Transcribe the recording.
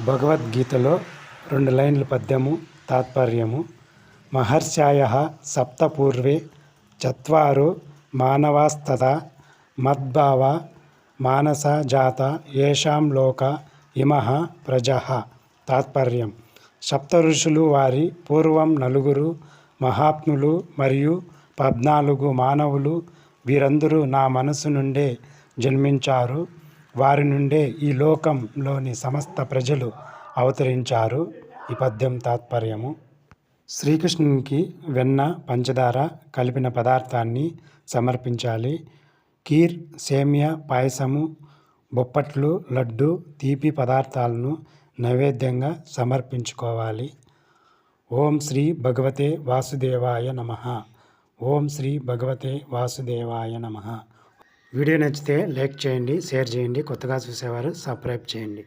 భగవద్గీతలో రెండు లైన్ల పద్యము తాత్పర్యము. మహర్షాయ సప్తపూర్వే చత్వారు మానవాస్తద మద్భావ మానస జాత ఏషాం లోక ఇమహ ప్రజ. తాత్పర్యం. సప్త ఋషులు వారి పూర్వం నలుగురు మహాత్ములు మరియు పద్నాలుగు మానవులు వీరందరూ నా మనసు నుండే జన్మించారు. వారి నుండే ఈ లోకంలోని సమస్త ప్రజలు అవతరించారు. ఈ పద్యం తాత్పర్యము. శ్రీకృష్ణునికి వెన్న పంచదార కలిపిన పదార్థాన్ని సమర్పించాలి. కీర్ సేమియా పాయసము బొప్పట్లు లడ్డు తీపి పదార్థాలను నైవేద్యంగా సమర్పించుకోవాలి. ఓం శ్రీ భగవతే వాసుదేవాయ నమ. ఓం శ్రీ భగవతే వాసుదేవాయ నమ. వీడియో నచ్చితే లైక్ చేయండి షేర్ చేయండి కొత్తగా చూసేవారు సబ్స్క్రైబ్ చేయండి.